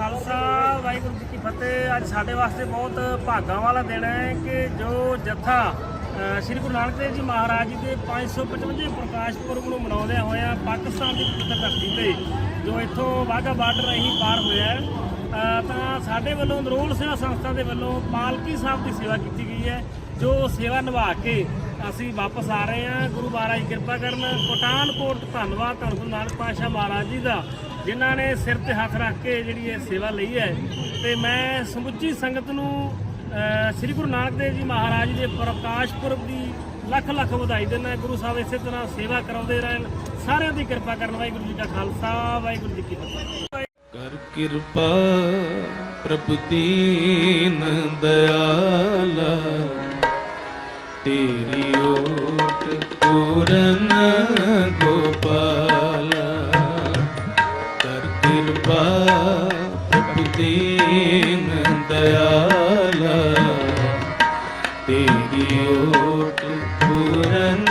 ਖਾਲਸਾ, ਵਾਹਿਗੁਰੂ ਜੀ ਕੀ ਫਤਿਹ। ਅੱਜ ਸਾਡੇ ਵਾਸਤੇ ਬਹੁਤ ਭਾਗਾਂ ਵਾਲਾ ਦਿਨ ਹੈ ਕਿ ਜੋ ਜਥਾ ਸ੍ਰੀ ਗੁਰੂ ਨਾਨਕ ਦੇਵ ਜੀ ਮਹਾਰਾਜ ਜੀ ਦੇ 555 ਪ੍ਰਕਾਸ਼ ਪੁਰਬ ਨੂੰ ਮਨਾਉਂਦਿਆਂ ਹੋਇਆਂ ਪਾਕਿਸਤਾਨ ਦੀ ਪਵਿੱਤਰ ਧਰਤੀ ਤੇ, ਜੋ ਇੱਥੋਂ ਵਾਹਗਾ ਬਾਰਡਰ ਰਹੀ ਪਾਰ ਹੋਇਆ ਤਾਂ ਸਾਡੇ ਵੱਲੋਂ ਨਰੋਲ ਸੇਵਾ ਸੰਸਥਾ ਦੇ ਵੱਲੋਂ ਪਾਲਕੀ ਸਾਹਿਬ ਦੀ ਸੇਵਾ ਕੀਤੀ ਗਈ ਹੈ, ਜੋ ਸੇਵਾ ਨਿਭਾ ਕੇ ਅਸੀਂ ਵਾਪਸ ਆ ਰਹੇ ਹਾਂ। ਗੁਰੂ ਮਹਾਰਾਜ ਕਿਰਪਾ ਕਰਨ। ਪਠਾਨਕੋਟ ਧੰਨਵਾਦ। ਧੰਨ ਗੁਰੂ ਨਾਨਕ ਪਾਤਸ਼ਾਹ ਮਹਾਰਾਜ ਜੀ ਦਾ। ਜਿਨ੍ਹਾਂ ਨੇ ਸਿਰ ਤੇ ਹੱਥ ਰੱਖ ਕੇ ਜਿਹੜੀ ਇਹ ਸੇਵਾ ਲਈ ਹੈ ਤੇ ਮੈਂ ਸਮੁੱਚੀ ਸੰਗਤ ਨੂੰ ਸ੍ਰੀ ਗੁਰੂ ਨਾਨਕ ਦੇਵ ਜੀ ਮਹਾਰਾਜ ਦੇ ਪ੍ਰਕਾਸ਼ ਪੁਰਬ ਦੀ ਲੱਖ ਲੱਖ ਵਧਾਈ ਦਿੰਦਾ ਗੁਰੂ ਸਾਹਿਬ ਇਸੇ ਤਰ੍ਹਾਂ ਸੇਵਾ ਕਰਾਉਂਦੇ ਰਹਿਣ। ਸਾਰਿਆਂ ਦੀ ਕਿਰਪਾ ਕਰਨ। ਵਾਹਿਗੁਰੂ ਜੀ ਕਾ ਖਾਲਸਾ, ਵਾਹਿਗੁਰੂ ਜੀ ਕੀ ਫਤਿਹ। ਕਰ ਕਿਰਪਾ ਪ੍ਰਭੂ ਦੀਨ ਦਇਆਲਾ ਤੇਰੀ ਓਟ ਅਸੀਮ ਦਇਆਲਾ ਤੇਰੀ ਓਟ ਪੂਰਨ